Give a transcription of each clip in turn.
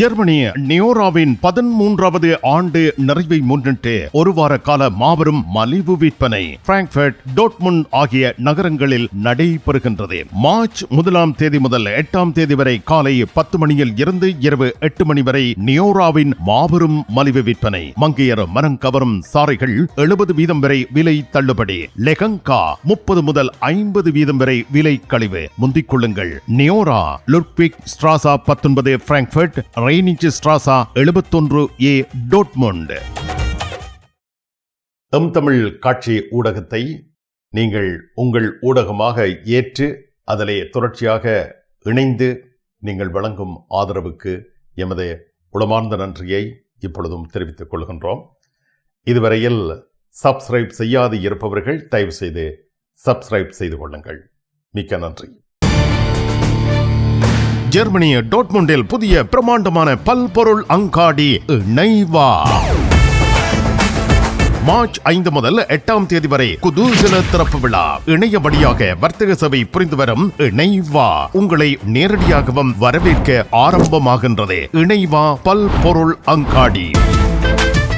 Germany நியோராவின் பதிமூன்றாவது ஆண்டு நிறைவை முன்னிட்டு ஒரு வார கால மாபெரும் மலிவு விற்பனை பிராங்க்ஃபர்ட் டோட்முன் ஆகிய நகரங்களில் நடைபெறுகின்றது. மார்ச் முதலாம் தேதி முதல் எட்டாம் தேதி வரை காலை பத்து மணியில் இருந்து இரவு எட்டு மணி வரை நியோராவின் மாபெரும் மலிவு விற்பனை. மங்கையர் மரம் கவரும் சாறைகள் எழுபது வீதம் வரை விலை தள்ளுபடி. லெகங்கா முப்பது முதல் ஐம்பது வீதம் வரை விலை கழிவு. முந்திக் கொள்ளுங்கள். நியோரா லுட்விக் ஸ்ட்ராசா பத்தொன்பது பிராங்க்ஃபர்ட் ரெய்னிச் ஸ்ட்ராசா எழுபத்தொன்று ஏ டோட்மொண்ட். எம் தமிழ் காட்சி ஊடகத்தை நீங்கள் உங்கள் ஊடகமாக ஏற்று அதிலே தொடர்ச்சியாக இணைந்து நீங்கள் வழங்கும் ஆதரவுக்கு எமது உளமார்ந்த நன்றியை இப்பொழுதும் தெரிவித்துக் கொள்கின்றோம். இதுவரையில் சப்ஸ்கிரைப் செய்யாது இருப்பவர்கள் தயவு செய்து சப்ஸ்கிரைப் செய்து கொள்ளுங்கள். மிக்க நன்றி. ஜெர்மனிய டோட்முண்டில் புதிய பிரமாண்டமான பல்பொருள் அங்காடி நைவா. மார்ச் ஐந்து முதல் எட்டாம் தேதி வரை குதூசல திறப்பு விழா. இணைய வழியாக வர்த்தக சபை புரிந்து வரும் இணைவா உங்களை நேரடியாகவும் வரவேற்க ஆரம்பமாகின்றது. இணைவா பல்பொருள் அங்காடி.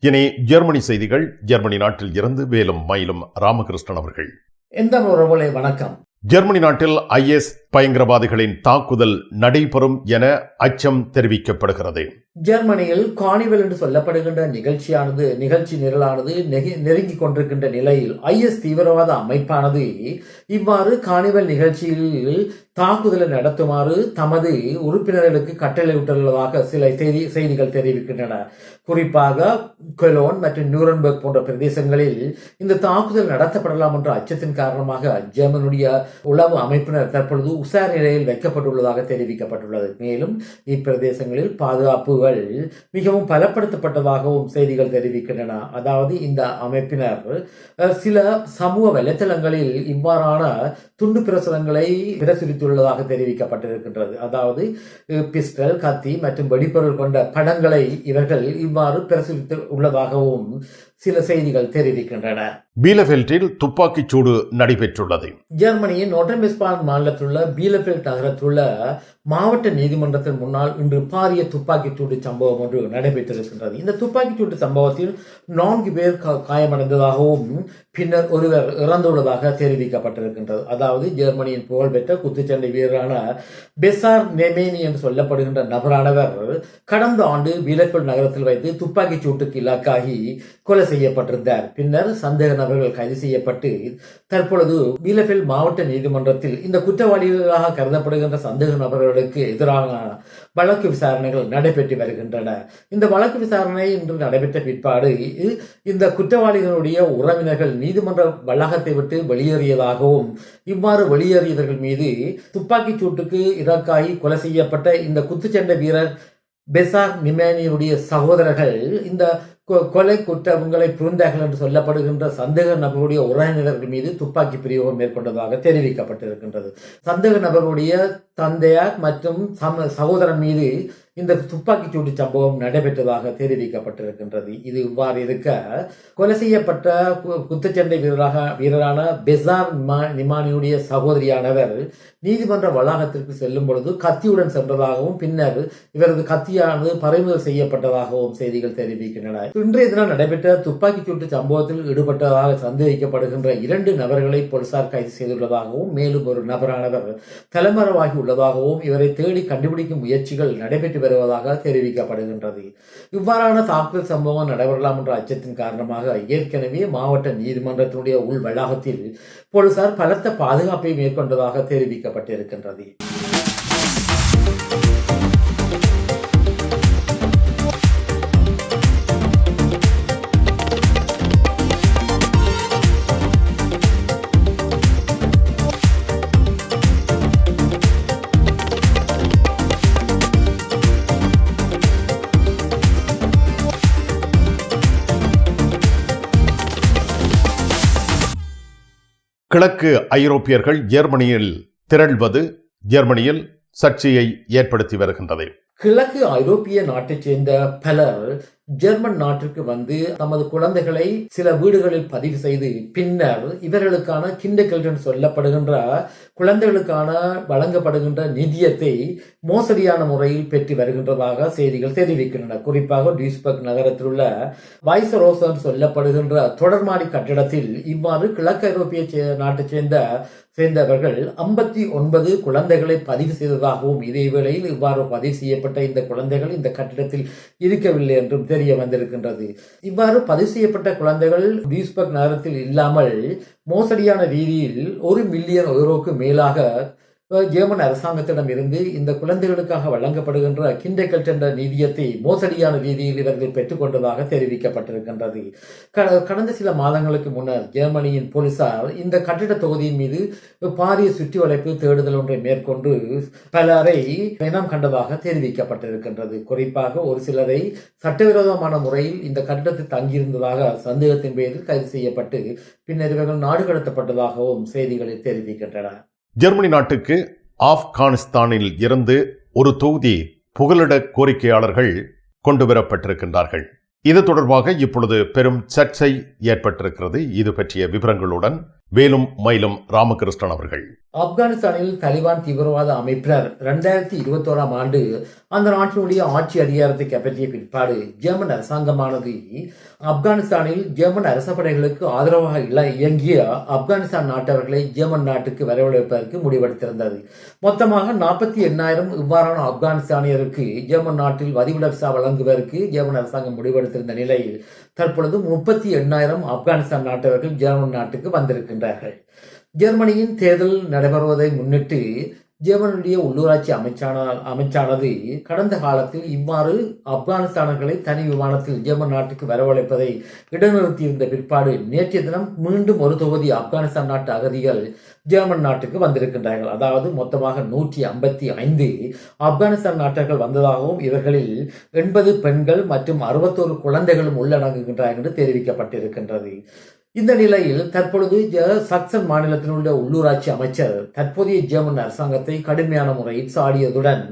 இனி ஜெர்மனி செய்திகள். ஜெர்மனி நாட்டில் இருந்து வேலும் மயிலும் ராமகிருஷ்ணன் அவர்கள். எந்த உறவுகளை வணக்கம். ஜெர்மனி நாட்டில் ஐஎஸ் பயங்கரவாதிகளின் தாக்குதல் நடைபெறும் என அச்சம் தெரிவிக்கப்படுகிறது. ஜெர்மனியில் காணிவல் என்று சொல்லப்படுகின்ற நிகழ்ச்சியானது நிகழ்ச்சி நிரலானது நெகி நெருங்கி கொண்டிருக்கின்ற நிலையில் ஐஎஸ் தீவிரவாத அமைப்பானது இவ்வாறு காணிவல் நிகழ்ச்சியில் தாக்குதலை நடத்துமாறு தமது உறுப்பினர்களுக்கு கட்டளையிட்டுள்ளதாக சில செய்தி செய்திகள் தெரிவிக்கின்றன. குறிப்பாக கொலோன் மற்றும் நியூரன்பர்க் போன்ற பிரதேசங்களில் இந்த தாக்குதல் நடத்தப்படலாம் என்ற அச்சத்தின் காரணமாக ஜெர்மனுடைய உளவு அமைப்பினர் தற்பொழுது உசார் நிலையில் வைக்கப்பட்டுள்ளதாக தெரிவிக்கப்பட்டுள்ளது. மேலும் இப்பிரதேசங்களில் பாதுகாப்புகள் மிகவும் பலப்படுத்தப்பட்டதாகவும் செய்திகள் தெரிவிக்கின்றன. அதாவது இந்த அமைப்பினர் சில சமூக வலைத்தளங்களில் இவ்வாறான துண்டு பிரசுரங்களை பிரசுரித்துள்ளதாக தெரிவிக்கப்பட்டிருக்கின்றது. அதாவது பிஸ்டல் கத்தி மற்றும் வெடிப்பொருள் கொண்ட படங்களை இவர்கள் இவ்வாறு பிரசுரித்து உள்ளதாகவும் சில செய்திகள் தெரிவிக்கின்றன. பீலஃபெல்ட்டில் துப்பாக்கிச் சூடு நடைபெற்றுள்ளது. ஜெர்மனியின் நோட்டன்வெஸ்பான் மாநிலத்திலுள்ள பீலஃபெல்ட் நகரத்திலுள்ள மாவட்ட நீதிமன்றத்தின் முன்னால் இன்று பாரிய துப்பாக்கிச்சூடு சம்பவம் ஒன்று நடைபெற்றிருக்கின்றது. இந்த துப்பாக்கிச்சூடு சம்பவத்தில் நான்கு பேர் காயமடைந்ததாகவும் பின்னர் ஒருவர் இறந்துள்ளதாக தெரிவிக்கப்பட்டிருக்கின்றது. அதாவது ஜெர்மனியின் புகழ்பெற்ற குத்துச்சண்டை வீரரான பெசார் நெமேனி என்று சொல்லப்படுகின்ற நபரானவர் கடந்த ஆண்டு பீலஃபெல்ட் நகரத்தில் வைத்து துப்பாக்கிச் சூட்டுக்கு இலக்காகி கொலை செய்யப்பட்டிருந்தார். பின்னர் சந்தேக நபர்கள் கைது செய்யப்பட்டு தற்பொழுது பீலஃபெல் மாவட்ட நீதிமன்றத்தில் இந்த குற்றவாளிகளாக கருதப்படுகின்ற சந்தேக நபர்கள் அவர்களுக்கு எதிரான வழக்கு விசாரணைகள் நடைபெற்று வருகின்றன. இந்த வழக்கு விசாரணை இன்று நடைபெற்ற பிற்பாடு இந்த குற்றவாளிகளுடைய உறவினர்கள் நீதிமன்ற வளாகத்தை விட்டு வெளியேறியதாகவும் இவ்வாறு வெளியேறியவர்கள் மீது துப்பாக்கிச் சூட்டுக்கு இலக்காகி கொலை செய்யப்பட்ட இந்த குத்துச்சண்டை வீரர் பெசார் நிமேனியுடைய சகோதரர்கள் இந்த கொ- கொலை குற்றங்களை புரிந்தார்கள் என்று சொல்லப்படுகின்ற சந்தேக நபருடைய உறவினர்கள் மீது துப்பாக்கி பிரயோகம் மேற்கொண்டதாக தெரிவிக்கப்பட்டிருக்கின்றது. சந்தேக நபருடைய தந்தையார் மற்றும் சம சகோதரன் மீது இந்த துப்பாக்கிச் சூட்டு சம்பவம் நடைபெற்றதாக தெரிவிக்கப்பட்டிருக்கின்றது. இது இவ்வாறு இருக்க கொலை செய்யப்பட்ட குத்துச்சண்டை வீரராக வீரரான பெசார் நிமானியுடைய சகோதரியானவர் நீதிமன்ற வளாகத்திற்கு செல்லும் பொழுது கத்தியுடன் சென்றதாகவும் பின்னர் இவரது கத்தியானது பறிமுதல் செய்யப்பட்டதாகவும் செய்திகள் தெரிவிக்கின்றன. இன்றைய தினம் நடைபெற்ற துப்பாக்கிச் சூட்டு சம்பவத்தில் ஈடுபட்டதாக சந்தேகிக்கப்படுகின்ற இரண்டு நபர்களை போலீசார் கைது செய்துள்ளதாகவும் மேலும் ஒரு நபரானவர் தலைமறைவாகி உள்ளதாகவும் இவரை தேடி கண்டுபிடிக்கும் முயற்சிகள் நடைபெற்று வருவதாக தெரிவிக்கப்படுகின்றது. இவ்வாறான தாக்குதல் சம்பவம் நடைபெறலாம் என்ற அச்சத்தின் காரணமாக ஏற்கனவே மாவட்ட நீதிமன்றத்தினுடைய உள் வளாகத்தில் போலீசார் பலத்த பாதுகாப்பை மேற்கொண்டதாக தெரிவிக்கப்பட்டிருக்கின்றது. கிழக்கு ஐரோப்பியர்கள் ஜெர்மனியில் திரள்வது ஜெர்மனியில் சர்ச்சையை ஏற்படுத்தி வருகின்றது. கிழக்கு ஐரோப்பிய நாட்டைச் சேர்ந்த பலர் ஜெர்மன் நாட்டிற்கு வந்து தமது குழந்தைகளை சில வீடுகளில் பதிவு செய்து பின்னர் இவர்களுக்கான கிண்டர் சொல்லப்படுகின்ற குழந்தைகளுக்கான வழங்கப்படுகின்ற நிதியத்தை மோசடியான முறையில் பெற்று வருகின்றதாக செய்திகள் தெரிவிக்கின்றன. குறிப்பாக டியூஸ்பர்க் நகரத்தில் உள்ள வைசரோசன் சொல்லப்படுகின்ற தொடர்மாடி கட்டிடத்தில் இவ்வாறு கிழக்கு ஐரோப்பிய நாட்டைச் சேர்ந்த சேர்ந்தவர்கள் ஐம்பத்தி ஒன்பது குழந்தைகளை பதிவு செய்ததாகவும் இதே வேளையில் இவ்வாறு பதிவு செய்யப்பட்ட இந்த குழந்தைகள் இந்த கட்டிடத்தில் இருக்கவில்லை என்றும் தெரிய வந்திருக்கின்றது. இவ்வாறு பதிவு செய்யப்பட்ட குழந்தைகள் டியூஸ்பர்க் நகரத்தில் இல்லாமல் மோசடியான ரீதியில் ஒரு மில்லியன் யூரோக்கு மேலாக ஜெர்மன் அரசாங்கத்திடம் இருந்து இந்த குழந்தைகளுக்காக வழங்கப்படுகின்ற கிண்டக்கல்ட் என்ற நிதியத்தை மோசடியான ரீதியில் இவர்கள் பெற்றுக்கொண்டதாக தெரிவிக்கப்பட்டிருக்கின்றது. கடந்த சில மாதங்களுக்கு முன்னர் ஜெர்மனியின் போலீசார் இந்த கட்டிட தொகுதியின் மீது பாரிய சுற்றி வளைப்பு தேடுதல் ஒன்றை மேற்கொண்டு பலரை இனம் கண்டதாக தெரிவிக்கப்பட்டிருக்கின்றது. குறிப்பாக ஒரு சிலரை சட்டவிரோதமான முறையில் இந்த கட்டிடத்தில் தங்கியிருந்ததாக சந்தேகத்தின் பேரில் கைது செய்யப்பட்டு பின்னர் இவர்கள் நாடு கடத்தப்பட்டதாகவும் செய்திகளில் தெரிவிக்கின்றன. ஜெர்மனி நாட்டுக்கு ஆப்கானிஸ்தானில் இருந்து ஒரு தொகுதி புகலிட கோரிக்கையாளர்கள் கொண்டு வரப்பட்டிருக்கின்றார்கள். இது தொடர்பாக இப்பொழுது பெரும் சர்ச்சை ஏற்பட்டிருக்கிறது. இது பற்றிய விவரங்களுடன் வேலும் மயிலும் ராமகிருஷ்ணன் அவர்கள். ஆப்கானிஸ்தானில் தலிபான் தீவிரவாத அமைப்பினர் இரண்டாயிரத்தி இருபத்தோராம் ஆண்டு அந்த நாட்டினுடைய ஆட்சி அதிகாரத்தை கைப்பற்றிய பிற்பாடு ஜெர்மன் அரசாங்கமானது ஆப்கானிஸ்தானில் ஜெர்மன் அரச படைகளுக்கு ஆதரவாக இல்ல இயங்கிய ஆப்கானிஸ்தான் நாட்டவர்களை ஜெர்மன் நாட்டுக்கு வரவழைப்பதற்கு முடிவெடுத்திருந்தது. மொத்தமாக நாற்பத்தி எண்ணாயிரம் இவ்வாறான ஆப்கானிஸ்தானியருக்கு ஜெர்மன் நாட்டில் வதிவிட வழங்குவதற்கு ஜெர்மன் அரசாங்கம் முடிவெடுத்திருந்த நிலையில் தற்பொழுது முப்பத்தி எண்ணாயிரம் ஆப்கானிஸ்தான் நாட்டவர்கள் ஜெர்மன் நாட்டுக்கு வந்திருக்கின்றார்கள். ஜெர்மனியின் தேர்தல் நடைபெறுவதை முன்னிட்டு ஜெர்மனுடைய உள்ளூராட்சி அமைச்சான அமைச்சானது கடந்த காலத்தில் இவ்வாறு ஆப்கானிஸ்தானர்களை தனி விமானத்தில் ஜெர்மன் நாட்டுக்கு வரவழைப்பதை இடைநிறுத்தியிருந்த பிற்பாடு நேற்றைய தினம் மீண்டும் ஒரு தொகுதி ஆப்கானிஸ்தான் நாட்டு அகதிகள் ஜெர்மன் நாட்டுக்கு வந்திருக்கின்றார்கள். அதாவது மொத்தமாக நூற்றி ஐம்பத்தி ஐந்து ஆப்கானிஸ்தான் நாட்டர்கள் வந்ததாகவும் இவர்களில் எண்பது பெண்கள் மற்றும் அறுபத்தோரு குழந்தைகளும் உள்ளடங்குகின்றார்கள் என்று தெரிவிக்கப்பட்டிருக்கின்றது. இந்த நிலையில் தற்பொழுது ஜ- சக்சன் மாநிலத்தில் உள்ள உள்ளூராட்சி அமைச்சர் தற்போதைய ஜெர்மன் அரசாங்கத்தை கடுமையான முறையில் சாடியதுடன்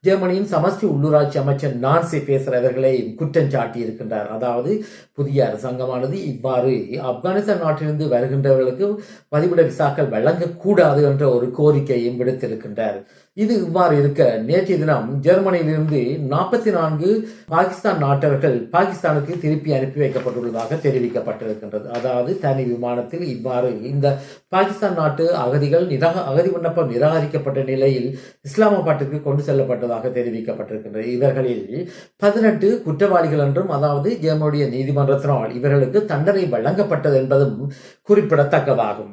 ஜெர்மனியின் சமஸ்டி உள்ளூராட்சி அமைச்சர் நான்சி பேசர் அவர்களை குற்றம் சாட்டியிருக்கின்றார். அதாவது புதிய அரசாங்கமானது இவ்வாறு ஆப்கானிஸ்தான் நாட்டிலிருந்து வருகின்றவர்களுக்கு பதிவிட விசாக்கள் வழங்கக்கூடாது என்ற ஒரு கோரிக்கையும் விடுத்திருக்கின்றார். இது இவ்வாறு இருக்க நேற்றைய தினம் ஜெர்மனியிலிருந்து நாற்பத்தி நான்கு பாகிஸ்தான் நாட்டவர்கள் பாகிஸ்தானுக்கு திருப்பி அனுப்பி வைக்கப்பட்டுள்ளதாக தெரிவிக்கப்பட்டிருக்கின்றது. அதாவது தனி விமானத்தில் இவ்வாறு இந்த பாகிஸ்தான் நாட்டு அகதிகள் நிராக அகதி விண்ணப்பம் நிராகரிக்கப்பட்ட நிலையில் இஸ்லாமாபாத்திற்கு கொண்டு செல்லப்பட்டதாக தெரிவிக்கப்பட்டிருக்கின்றது. இவர்களில் பதினெட்டு குற்றவாளிகள் என்றும் அதாவது ஜெர்மனுடைய நீதிமன்றத்தினால் இவர்களுக்கு தண்டனை வழங்கப்பட்டது என்பதும் குறிப்பிடத்தக்கதாகும்.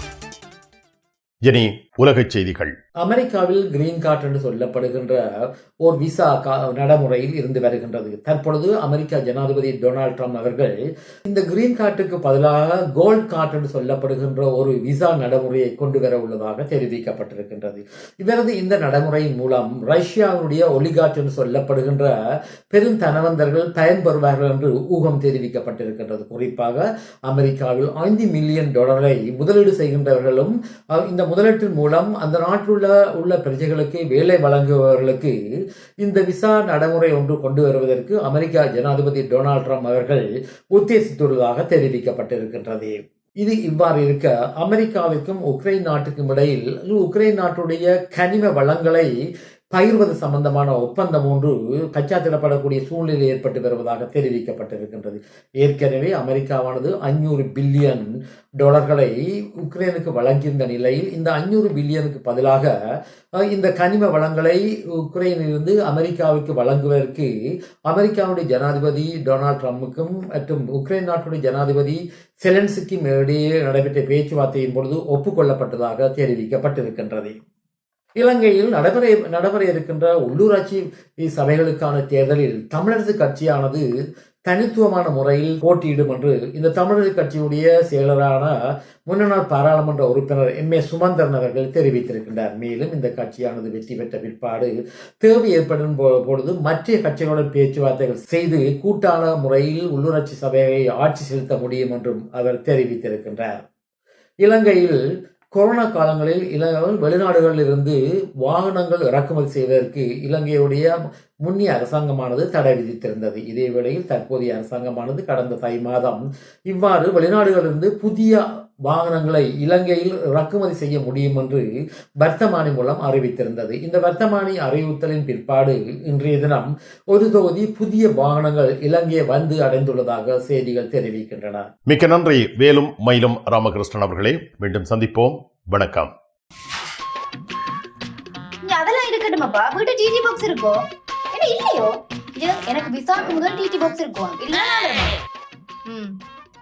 இனி உலக செய்திகள். அமெரிக்காவில் கிரீன் கார்டு என்று சொல்லப்படுகின்ற ஓர் விசா கா- நடைமுறையில் இருந்து வருகின்றது. தற்பொழுது அமெரிக்கா ஜனாதிபதி டொனால்ட் ட்ரம்ப் அவர்கள் இந்த கிரீன் கார்டுக்கு பதிலாக கோல்ட் கார்டு என்று சொல்லப்படுகின்ற ஒரு விசா நடைமுறையை கொண்டு வர உள்ளதாக தெரிவிக்கப்பட்டிருக்கின்றது. இவரது இந்த நடைமுறையின் மூலம் ரஷ்யாவுடைய ஒலிகாட் என்று சொல்லப்படுகின்ற பெரும் தனவந்தர்கள் பயன்பெறுவார்கள் என்று ஊகம் தெரிவிக்கப்பட்டிருக்கின்றது. குறிப்பாக அமெரிக்காவில் ஐந்து மில்லியன் டாலரை முதலீடு செய்கின்றவர்களும் இந்த முதலீட்டின் மூலம் அந்த நாட்டில் உள்ள உள்ள பிரஜைகளுக்கு வேலை வழங்குபவர்களுக்கு இந்த விசா நடைமுறை ஒன்று கொண்டு வருவதற்கு அமெரிக்கா ஜனாதிபதி டொனால்ட் ட்ரம்ப் அவர்கள் உத்தேசித்துள்ளதாக தெரிவிக்கப்பட்டிருக்கின்றது. இது இவ்வாறு இருக்க அமெரிக்காவிற்கும் உக்ரைன் நாட்டுக்கும் இடையில் உக்ரைன் நாட்டுடைய கனிம வளங்களை பகிர்வது சம்பந்தமான ஒப்பந்தம் ஒன்று கச்சாத்திடப்படக்கூடிய சூழ்நிலை ஏற்பட்டு வருவதாக தெரிவிக்கப்பட்டிருக்கின்றது. ஏற்கனவே அமெரிக்காவானது ஐநூறு பில்லியன் டாலர்களை உக்ரைனுக்கு வழங்கியிருந்த நிலையில் இந்த ஐநூறு பில்லியனுக்கு பதிலாக இந்த கனிம வளங்களை உக்ரைனிலிருந்து அமெரிக்காவுக்கு வழங்குவதற்கு அமெரிக்காவுடைய ஜனாதிபதி டொனால்ட் ட்ரம்புக்கும் மற்றும் உக்ரைன் நாட்டுடைய ஜனாதிபதி செலன்ஸுக்கும் இடையே நடைபெற்ற பேச்சுவார்த்தையின் பொழுது ஒப்புக்கொள்ளப்பட்டதாக தெரிவிக்கப்பட்டிருக்கின்றது. இலங்கையில் நடைபெற நடைபெற இருக்கின்ற உள்ளூராட்சி சபைகளுக்கான தேர்தலில் தமிழரசு கட்சியானது தனித்துவமான முறையில் போட்டியிடும் என்று இந்த தமிழர் கட்சியுடைய செயலரான முன்னாள் பாராளுமன்ற உறுப்பினர் எம். ஏ. சுமந்திரன் அவர்கள் தெரிவித்திருக்கின்றார். மேலும் இந்த கட்சியானது வெற்றி பெற்ற பிற்பாடு தேவை ஏற்படும் பொழுது மற்ற கட்சிகளுடன் பேச்சுவார்த்தைகள் செய்து கூட்டான முறையில் உள்ளூராட்சி சபையை ஆட்சி செலுத்த முடியும் என்றும் அவர் தெரிவித்திருக்கின்றார். இலங்கையில் கொரோனா காலங்களில் இலங்கை வெளிநாடுகளில் இருந்து வாகனங்கள் இறக்குமதி செய்வதற்கு இலங்கையுடைய முன்னிய அரசாங்கமானது தடை விதித்திருந்தது. இதே வேளையில் தற்போதைய அரசாங்கமானது கடந்த தை மாதம் இவ்வாறு வெளிநாடுகளிலிருந்து புதிய வாகனங்களை இலங்கையில் இறக்குமதி செய்ய முடியும் என்று வர்த்தமானி மூலம் அறிவித்திருந்தது. இந்த வர்த்தமானி அறிவித்தலின் பிற்பாடு இன்றைய தினம் ஒரு தொகுதி புதிய வாகனங்கள் இலங்கையை வந்து அடைந்துள்ளதாக செய்திகள் தெரிவிக்கின்றன. மிக்க நன்றி. வேலும் மயிலும் ராமகிருஷ்ணன் அவர்களே. மீண்டும் சந்திப்போம். வணக்கம். அதெல்லாம் இருக்கட்டுமாப்பா? வீட்டு டிடி பாக்ஸ் இருக்கோ? என்ன இல்லையோ? எனக்கு விசாக்கு முதல் டிடி பாக்ஸ் இருக்கும் இல்ல ம்.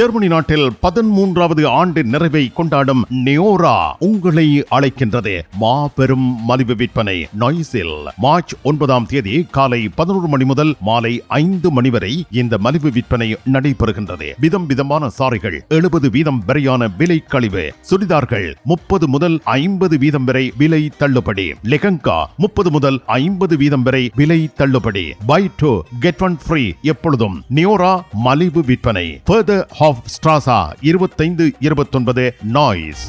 ஜெர்மனி நாட்டில் பதிமூன்றாவது ஆண்டு நிறைவை கொண்டாடும் நியோரா உங்களை அழைக்கின்றது. மாபெரும் மலிவு விற்பனை நாய்ஸில் மார்ச் ஒன்பதாம் தேதி காலை பதினோரு மணி முதல் மாலை ஐந்து மணி வரை இந்த மலிவு விற்பனை நடைபெறுகின்றது. விதம் விதமான சாரிகள் எழுபது வீதம் வரையான விலை கழிவு சுடிதார்கள் முப்பது முதல் ஐம்பது வீதம் வரை விலை தள்ளுபடி லெகங்கா முப்பது முதல் ஐம்பது வீதம் வரை விலை தள்ளுபடி buy two get one free எப்பொழுதும் நியோரா மலிவு விற்பனை. ஃபர்தர் ஆஃப் ஸ்ட்ராசா இருபத்தைந்து இருபத்தொன்பது நாய்ஸ்.